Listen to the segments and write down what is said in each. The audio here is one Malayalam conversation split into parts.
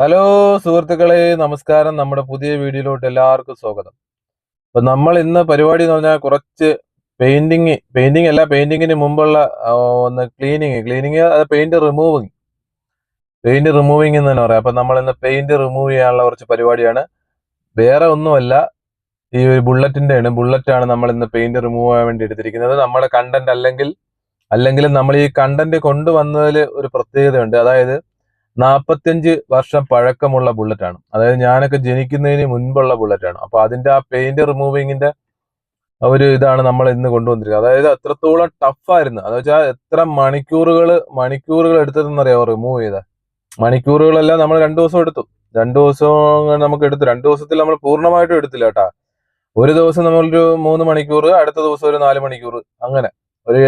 ഹലോ സുഹൃത്തുക്കളെ നമസ്കാരം. നമ്മുടെ പുതിയ വീഡിയോയിലോട്ട് എല്ലാവർക്കും സ്വാഗതം. അപ്പൊ നമ്മൾ ഇന്ന് പരിപാടി എന്ന് പറഞ്ഞാൽ കുറച്ച് പെയിന്റിങ് പെയിന്റിങ് അല്ല പെയിന്റിങ്ങിന് മുമ്പുള്ള ഒന്ന് ക്ലീനിങ് ക്ലീനിങ് അത് പെയിന്റ് റിമൂവിങ് പെയിന്റ് റിമൂവിങ് എന്ന് തന്നെ പറയാം. അപ്പൊ നമ്മൾ ഇന്ന് പെയിന്റ് റിമൂവ് ചെയ്യാനുള്ള കുറച്ച് പരിപാടിയാണ്. വേറെ ഒന്നുമല്ല ഈ ഒരു ബുള്ളറ്റിന്റെ ആണ്. ബുള്ളറ്റ് ആണ് നമ്മൾ ഇന്ന് പെയിന്റ് റിമൂവ് ചെയ്യാൻ വേണ്ടി എടുത്തിരിക്കുന്നത്. നമ്മുടെ കണ്ടന്റ് അല്ലെങ്കിൽ അല്ലെങ്കിൽ നമ്മൾ ഈ കണ്ടന്റ് കൊണ്ടുവന്നതിൽ ഒരു പ്രത്യേകതയുണ്ട്. അതായത് നാൽപ്പത്തിയഞ്ച് വർഷം പഴക്കമുള്ള ബുള്ളറ്റ് ആണ്. അതായത് ഞാനൊക്കെ ജനിക്കുന്നതിന് മുൻപുള്ള ബുള്ളറ്റ് ആണ്. അപ്പൊ അതിന്റെ ആ പെയിന്റ് റിമൂവിങ്ങിന്റെ ഒരു ഇതാണ് നമ്മൾ ഇന്ന് കൊണ്ടുവന്നിരിക്കുന്നത്. അതായത് അത്രത്തോളം ടഫായിരുന്നു അത് വെച്ചാൽ എത്ര മണിക്കൂറുകൾ മണിക്കൂറുകൾ എടുത്തതെന്നറിയാമോ റിമൂവ് ചെയ്ത? മണിക്കൂറുകളെല്ലാം നമ്മൾ രണ്ടു ദിവസം എടുത്തു. രണ്ടു ദിവസം നമുക്ക് എടുത്തു. രണ്ടു ദിവസത്തിൽ നമ്മൾ പൂർണമായിട്ടും എടുത്തില്ല കേട്ടാ. ഒരു ദിവസം നമ്മളൊരു മൂന്ന് മണിക്കൂർ അടുത്ത ദിവസം ഒരു നാല് മണിക്കൂർ അങ്ങനെ. ഒരു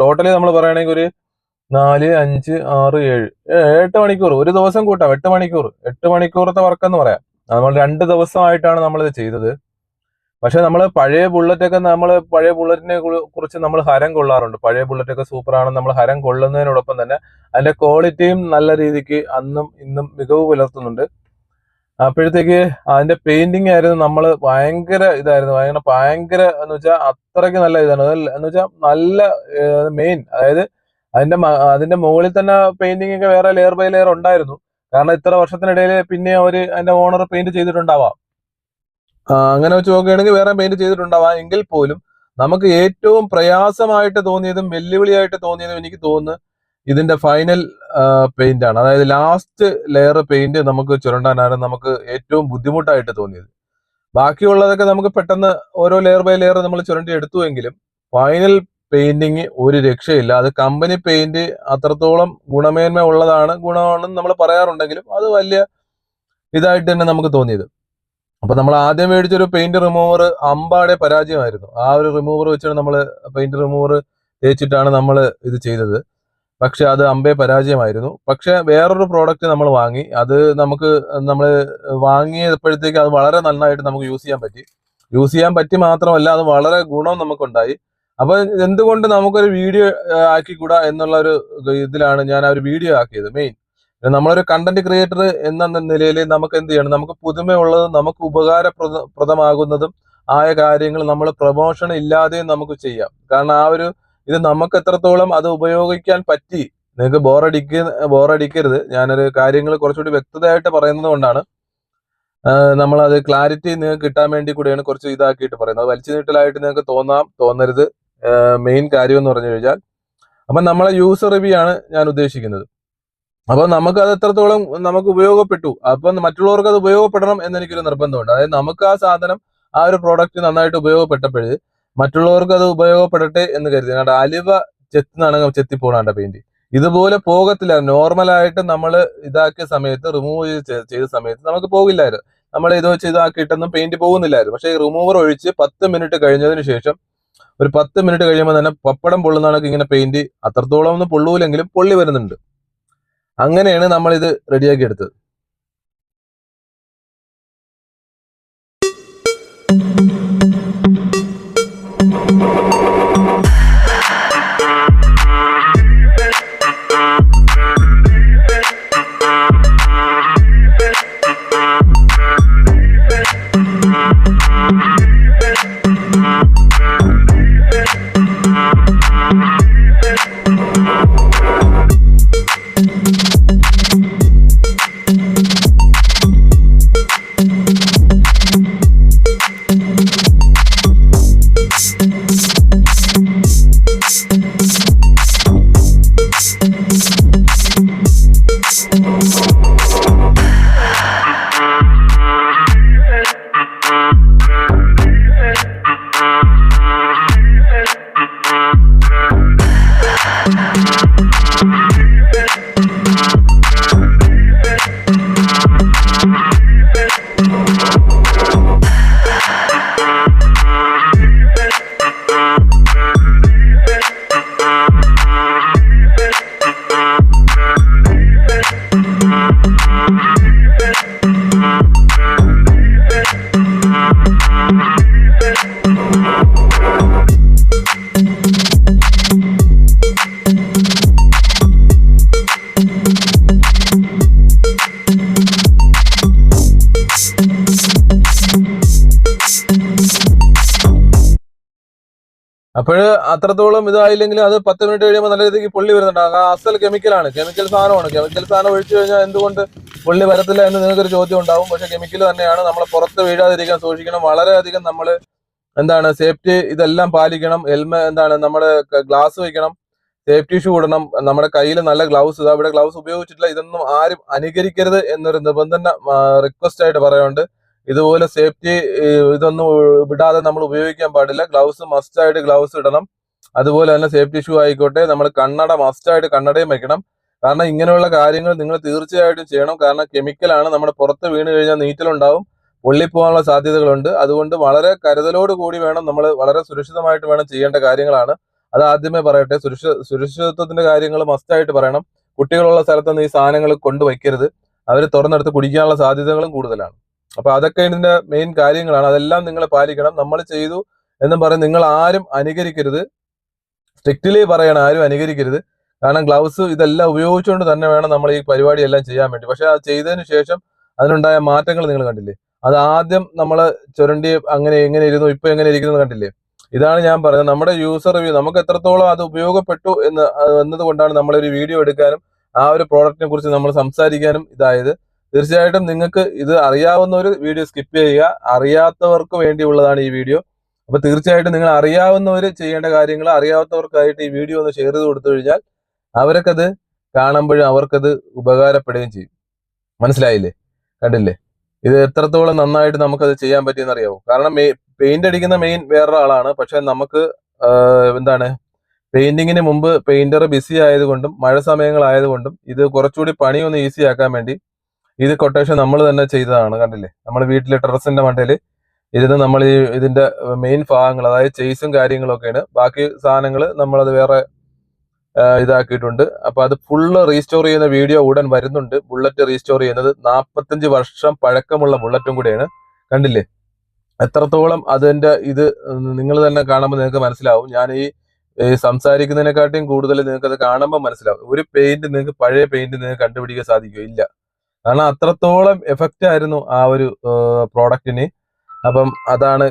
ടോട്ടലി നമ്മൾ പറയുകയാണെങ്കിൽ ഒരു നാല് അഞ്ച് ആറ് ഏഴ്. എട്ട് മണിക്കൂർ. ഒരു ദിവസം കൂട്ടാം. എട്ട് മണിക്കൂർ. എട്ട് മണിക്കൂറത്തെ വർക്ക് എന്ന് പറയാം. നമ്മൾ രണ്ട് ദിവസമായിട്ടാണ് നമ്മളിത് ചെയ്തത്. പക്ഷെ നമ്മൾ പഴയ ബുള്ളറ്റ് ഒക്കെ നമ്മൾ പഴയ ബുള്ളറ്റിനെ കുറിച്ച് നമ്മൾ ഹരം കൊള്ളാറുണ്ട്. പഴയ ബുള്ളറ്റ് ഒക്കെ സൂപ്പർ ആണെന്ന് നമ്മൾ ഹരം കൊള്ളുന്നതിനോടൊപ്പം തന്നെ അതിന്റെ ക്വാളിറ്റിയും നല്ല രീതിക്ക് അന്നും ഇന്നും മികവ് പുലർത്തുന്നുണ്ട്. അപ്പോഴത്തേക്ക് അതിന്റെ പെയിന്റിങ് ആയിരുന്നു നമ്മൾ ഭയങ്കര ഇതായിരുന്നു. ഭയങ്കര ഭയങ്കര എന്ന് വെച്ചാൽ അത്രയ്ക്ക് നല്ല ഇതാണ്. എന്ന് വെച്ചാൽ നല്ല മെയിൻ അതായത് അതിന്റെ അതിന്റെ മുകളിൽ തന്നെ പെയിന്റിംഗ് ഒക്കെ വേറെ ലെയർ ബൈ ലെയർ ഉണ്ടായിരുന്നു. കാരണം ഇത്ര വർഷത്തിനിടയിൽ പിന്നെ അവർ അതിന്റെ ഓണർ പെയിന്റ് ചെയ്തിട്ടുണ്ടാവാം. അങ്ങനെ വെച്ച് നോക്കുകയാണെങ്കിൽ വേറെ പെയിന്റ് ചെയ്തിട്ടുണ്ടാവാം. എങ്കിൽ പോലും നമുക്ക് ഏറ്റവും പ്രയാസമായിട്ട് തോന്നിയതും വെല്ലുവിളിയായിട്ട് തോന്നിയതും എനിക്ക് തോന്നുന്നു ഇതിന്റെ ഫൈനൽ പെയിന്റ് ആണ്. അതായത് ലാസ്റ്റ് ലെയർ പെയിന്റ് നമുക്ക് ചുരണ്ടാനാണ് നമുക്ക് ഏറ്റവും ബുദ്ധിമുട്ടായിട്ട് തോന്നിയത്. ബാക്കിയുള്ളതൊക്കെ നമുക്ക് പെട്ടെന്ന് ഓരോ ലെയർ ബൈ ലെയർ നമ്മൾ ചുരണ്ടി എടുത്തുവെങ്കിലും ഫൈനൽ പെയിന്റിങ് ഒരു രക്ഷയില്ല. അത് കമ്പനി പെയിന്റ് അത്രത്തോളം ഗുണമേന്മ ഉള്ളതാണ് ഗുണമാണെന്ന് നമ്മൾ പറയാറുണ്ടെങ്കിലും അത് വലിയ ഇതായിട്ട് തന്നെ നമുക്ക് തോന്നിയത്. അപ്പൊ നമ്മൾ ആദ്യം മേടിച്ചൊരു പെയിന്റ് റിമൂവർ അമ്പാടെ പരാജയമായിരുന്നു. ആ ഒരു റിമൂവർ വെച്ചാണ് നമ്മൾ പെയിന്റ് റിമൂവർ തേച്ചിട്ടാണ് നമ്മൾ ഇത് ചെയ്തത്. പക്ഷെ അത് അമ്പേ പരാജയമായിരുന്നു. പക്ഷെ വേറൊരു പ്രോഡക്റ്റ് നമ്മൾ വാങ്ങി. അത് നമുക്ക് നമ്മൾ വാങ്ങിയപ്പോഴത്തേക്ക് അത് വളരെ നന്നായിട്ട് നമുക്ക് യൂസ് ചെയ്യാൻ പറ്റി. യൂസ് ചെയ്യാൻ പറ്റി മാത്രമല്ല അത് വളരെ ഗുണം നമുക്കുണ്ടായി. അപ്പൊ എന്തുകൊണ്ട് നമുക്കൊരു വീഡിയോ ആക്കിക്കൂടാ എന്നുള്ള ഒരു ഇതിലാണ് ഞാൻ ആ ഒരു വീഡിയോ ആക്കിയത് മെയിൻ നമ്മളൊരു കണ്ടന്റ് ക്രിയേറ്റർ എന്ന നിലയിൽ നമുക്ക് എന്ത് ചെയ്യണം? നമുക്ക് പുതുമയുള്ളതും നമുക്ക് ഉപകാരപ്രദ പ്രദമാകുന്നതും ആയ കാര്യങ്ങൾ നമ്മൾ പ്രൊമോഷൻ ഇല്ലാതെയും നമുക്ക് ചെയ്യാം. കാരണം ആ ഒരു ഇത് നമുക്ക് എത്രത്തോളം അത് ഉപയോഗിക്കാൻ പറ്റി. നിങ്ങൾക്ക് ബോറടിക്ക ബോറടിക്കരുത്. ഞാനൊരു കാര്യങ്ങൾ കുറച്ചുകൂടി വ്യക്തതയായിട്ട് പറയുന്നത് കൊണ്ടാണ്. നമ്മൾ അത് ക്ലാരിറ്റി നിങ്ങൾക്ക് കിട്ടാൻ വേണ്ടി കൂടിയാണ് കുറച്ച് ഇതാക്കിയിട്ട് പറയുന്നത്. വലിച്ചു നീട്ടലായിട്ട് നിങ്ങൾക്ക് തോന്നാം തോന്നരുത്. മെയിൻ കാര്യം എന്ന് പറഞ്ഞു കഴിഞ്ഞാൽ അപ്പൊ നമ്മളെ യൂസർ റിവ്യൂ ആണ് ഞാൻ ഉദ്ദേശിക്കുന്നത്. അപ്പൊ നമുക്ക് അത് എത്രത്തോളം നമുക്ക് ഉപയോഗപ്പെട്ടു അപ്പൊ മറ്റുള്ളവർക്ക് അത് ഉപയോഗപ്പെടണം എന്നെനിക്കൊരു നിർബന്ധമുണ്ട്. അതായത് നമുക്ക് ആ സാധനം ആ ഒരു പ്രോഡക്റ്റ് നന്നായിട്ട് ഉപയോഗപ്പെട്ടപ്പോഴ് മറ്റുള്ളവർക്ക് അത് ഉപയോഗപ്പെടട്ടെ എന്ന് കരുതി. കാരണം അലിവ ചെത്തുന്നാണ് ചെത്തിപ്പോണാണ്ട പെയിന്റ് ഇതുപോലെ പോകത്തില്ല. നോർമലായിട്ട് നമ്മൾ ഇതാക്കിയ സമയത്ത് റിമൂവ് ചെയ്ത സമയത്ത് നമുക്ക് പോകില്ലായിരുന്നു. നമ്മൾ ഇത് വെച്ച് ഇതാക്കിയിട്ടൊന്നും പെയിന്റ് പോകുന്നില്ലായിരുന്നു. പക്ഷേ റിമൂവർ ഒഴിച്ച് പത്ത് മിനിറ്റ് കഴിഞ്ഞതിന് ശേഷം ഒരു പത്ത് മിനിറ്റ് കഴിയുമ്പോൾ തന്നെ പപ്പടം പൊള്ളുന്നതാണ് ഇങ്ങനെ പെയിന്റ് അത്രത്തോളം ഒന്നും പൊള്ളൂലെങ്കിലും പൊള്ളി വരുന്നുണ്ട്. അങ്ങനെയാണ് നമ്മൾ ഇത് റെഡിയാക്കി എടുത്തത്. അപ്പോൾ അത്രത്തോളം ഇതായില്ലെങ്കിൽ അത് പത്ത് മിനിറ്റ് കഴിയുമ്പോൾ നല്ല രീതിക്ക് പൊള്ളി വരുന്നുണ്ട്. അസൽ കെമിക്കലാണ് കെമിക്കൽ സാധനമാണ്. കെമിക്കൽ സാധനം ഒഴിച്ചു കഴിഞ്ഞാൽ എന്തുകൊണ്ട് പൊള്ളി വരത്തില്ല എന്ന് നിങ്ങൾക്കൊരു ചോദ്യം ഉണ്ടാവും. പക്ഷെ കെമിക്കൽ തന്നെയാണ്. നമ്മൾ പുറത്ത് വീഴാതിരിക്കാൻ സൂക്ഷിക്കണം. വളരെയധികം നമ്മൾ എന്താണ് സേഫ്റ്റി ഇതെല്ലാം പാലിക്കണം. ഹെൽമ എന്താണ് നമ്മുടെ ഗ്ലാസ് വയ്ക്കണം. സേഫ്റ്റി ഷൂ ഇടണം നമ്മുടെ കയ്യിൽ നല്ല ഗ്ലൗസ് ഇവിടെ ഗ്ലൗസ് ഉപയോഗിച്ചിട്ടില്ല. ഇതൊന്നും ആരും അനുകരിക്കരുത് എന്നൊരു നിബന്ധന റിക്വസ്റ്റ് ആയിട്ട് പറയുന്നുണ്ട് ഇതുപോലെ സേഫ്റ്റി ഇതൊന്നും വിടാതെ നമ്മൾ ഉപയോഗിക്കാൻ പാടില്ല. ഗ്ലൗസ് മസ്റ്റ് ആയിട്ട് ഗ്ലൗസ് ഇടണം. അതുപോലെ തന്നെ സേഫ്റ്റി ഷൂ ആയിക്കോട്ടെ. നമ്മൾ കണ്ണട മസ്റ്റായിട്ട് കണ്ണടയും വെക്കണം. കാരണം ഇങ്ങനെയുള്ള കാര്യങ്ങൾ നിങ്ങൾ തീർച്ചയായിട്ടും ചെയ്യണം. കാരണം കെമിക്കലാണ് നമ്മുടെ പുറത്ത് വീണ് കഴിഞ്ഞാൽ നീറ്റലുണ്ടാവും. പൊള്ളിപ്പോകാനുള്ള സാധ്യതകളുണ്ട്. അതുകൊണ്ട് വളരെ കരുതലോട് കൂടി വേണം നമ്മൾ വളരെ സുരക്ഷിതമായിട്ട് വേണം ചെയ്യേണ്ട കാര്യങ്ങളാണ്. അത് ആദ്യമേ പറയട്ടെ. സുരക്ഷ സുരക്ഷിതത്വത്തിന്റെ കാര്യങ്ങൾ മസ്റ്റായിട്ട് പറയണം. കുട്ടികളുള്ള സ്ഥലത്തുനിന്ന് ഈ സാധനങ്ങൾ കൊണ്ടുവയ്ക്കരുത്. അവർ തുറന്നെടുത്ത് കുടിക്കാനുള്ള സാധ്യതകളും കൂടുതലാണ്. അപ്പൊ അതൊക്കെ ഇതിന്റെ മെയിൻ കാര്യങ്ങളാണ്. അതെല്ലാം നിങ്ങൾ പാലിക്കണം. നമ്മൾ ചെയ്തു എന്നും പറഞ്ഞ് നിങ്ങൾ ആരും അനുകരിക്കരുത്. സ്ട്രിക്റ്റ്ലി പറയണം ആരും അനുകരിക്കരുത്. കാരണം ഗ്ലൗസ് ഇതെല്ലാം ഉപയോഗിച്ചുകൊണ്ട് തന്നെ വേണം നമ്മൾ ഈ പരിപാടി എല്ലാം ചെയ്യാൻ വേണ്ടി. പക്ഷെ അത് ചെയ്തതിന് ശേഷം അതിനുണ്ടായ മാറ്റങ്ങൾ നിങ്ങൾ കണ്ടില്ലേ? അത് ആദ്യം നമ്മൾ ചുരണ്ടി അങ്ങനെ എങ്ങനെ ഇരുന്നു ഇപ്പൊ എങ്ങനെ ഇരിക്കുന്നത് കണ്ടില്ലേ? ഇതാണ് ഞാൻ പറഞ്ഞത്. നമ്മുടെ യൂസർ റിവ്യൂ നമുക്ക് എത്രത്തോളം അത് ഉപയോഗപ്പെട്ടു എന്ന് എന്നതുകൊണ്ടാണ് നമ്മൾ ഒരു വീഡിയോ എടുക്കാനും ആ ഒരു പ്രോഡക്റ്റിനെ കുറിച്ച് നമ്മൾ സംസാരിക്കാനും ഇതായത്. തീർച്ചയായിട്ടും നിങ്ങൾക്ക് ഇത് അറിയാവുന്ന ഒരു വീഡിയോ സ്കിപ്പ് ചെയ്യുക. അറിയാത്തവർക്ക് വേണ്ടിയുള്ളതാണ് ഈ വീഡിയോ അപ്പൊ തീർച്ചയായിട്ടും നിങ്ങൾ അറിയാവുന്നവർ ചെയ്യേണ്ട കാര്യങ്ങൾ അറിയാത്തവർക്കായിട്ട് ഈ വീഡിയോ ഒന്ന് ഷെയർ ചെയ്ത് കൊടുത്തു കഴിഞ്ഞാൽ അവർക്കത് കാണുമ്പോഴും അവർക്കത് ഉപകാരപ്പെടുകയും ചെയ്യും. മനസ്സിലായില്ലേ? കണ്ടില്ലേ? ഇത് എത്രത്തോളം നന്നായിട്ട് നമുക്കത് ചെയ്യാൻ പറ്റിയെന്ന് അറിയാവോ? കാരണം പെയിന്റ് അടിക്കുന്ന മെയിൻ വേറൊരാളാണ്. പക്ഷെ നമുക്ക് എന്താണ്? പെയിന്റിങ്ങിന് മുമ്പ് പെയിന്റർ ബിസി ആയതുകൊണ്ടും മഴ സമയങ്ങളായതുകൊണ്ടും ഇത് കുറച്ചുകൂടി പണിയൊന്ന് ഈസി ആക്കാൻ വേണ്ടി ഇത് കൊട്ടേഷൻ നമ്മൾ തന്നെ ചെയ്തതാണ് കണ്ടില്ലേ? നമ്മൾ വീട്ടിലെ ടെറസിന്റെ മണ്ടയിൽ ഇരുന്ന് നമ്മൾ ഈ ഇതിന്റെ മെയിൻ ഭാഗങ്ങൾ അതായത് ചെയ്സും കാര്യങ്ങളൊക്കെയാണ്. ബാക്കി സാധനങ്ങൾ നമ്മളത് വേറെ ഇതാക്കിയിട്ടുണ്ട്. അപ്പൊ അത് ഫുള്ള് റീസ്റ്റോർ ചെയ്യുന്ന വീഡിയോ ഉടൻ വരുന്നുണ്ട്. ബുള്ളറ്റ് റീസ്റ്റോർ ചെയ്യുന്നത് നാൽപ്പത്തഞ്ച് വർഷം പഴക്കമുള്ള ബുള്ളറ്റും കൂടിയാണ്. കണ്ടില്ലേ? എത്രത്തോളം അതിന്റെ ഇത് നിങ്ങൾ തന്നെ കാണുമ്പോൾ നിങ്ങൾക്ക് മനസ്സിലാവും. ഞാൻ ഈ സംസാരിക്കുന്നതിനെക്കാട്ടിയും കൂടുതൽ നിങ്ങൾക്ക് അത് കാണുമ്പോൾ മനസ്സിലാവും. ഒരു പെയിന്റ് നിങ്ങൾക്ക് പഴയ പെയിന്റ് നിങ്ങൾക്ക് കണ്ടുപിടിക്കാൻ സാധിക്കും ഇല്ല. കാരണം അത്രത്തോളം എഫക്റ്റ് ആയിരുന്നു ആ ഒരു പ്രോഡക്റ്റിന് അപ്പം അതാണ്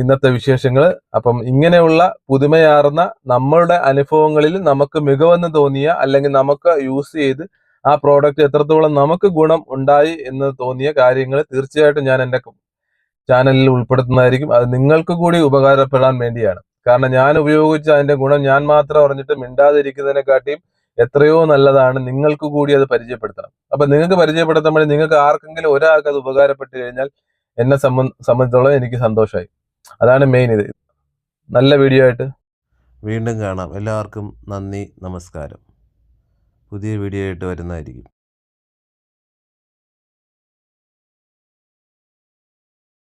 ഇന്നത്തെ വിശേഷങ്ങൾ അപ്പം ഇങ്ങനെയുള്ള പുതുമയാർന്ന നമ്മളുടെ അനുഭവങ്ങളിൽ നമുക്ക് മികവെന്ന് തോന്നിയ അല്ലെങ്കിൽ നമുക്ക് യൂസ് ചെയ്ത് ആ പ്രോഡക്റ്റ് എത്രത്തോളം നമുക്ക് ഗുണം ഉണ്ടായി എന്ന് തോന്നിയ കാര്യങ്ങൾ തീർച്ചയായിട്ടും ഞാൻ എന്റെ ചാനലിൽ ഉൾപ്പെടുത്തുന്നതായിരിക്കും. അത് നിങ്ങൾക്ക് കൂടി ഉപകാരപ്പെടാൻ വേണ്ടിയാണ്. കാരണം ഞാൻ ഉപയോഗിച്ച അതിന്റെ ഗുണം ഞാൻ മാത്രം അറിഞ്ഞിട്ട് മിണ്ടാതിരിക്കുന്നതിനെക്കാട്ടിയും എത്രയോ നല്ലതാണ്. നിങ്ങൾക്ക് കൂടി അത് പരിചയപ്പെടുത്തണം. അപ്പൊ നിങ്ങൾക്ക് പരിചയപ്പെടുത്തുമ്പോൾ നിങ്ങൾക്ക് ആർക്കെങ്കിലും ഒരാൾക്ക് അത് ഉപകാരപ്പെട്ട് കഴിഞ്ഞാൽ എന്നെ സംബന്ധ സംബന്ധിച്ചോളം എനിക്ക് സന്തോഷമായി അതാണ് മെയിൻ ഇത്. നല്ല വീഡിയോ ആയിട്ട്. വീണ്ടും കാണാം. എല്ലാവർക്കും നന്ദി നമസ്കാരം. പുതിയ വീഡിയോ ആയിട്ട് വരുന്നതായിരിക്കും.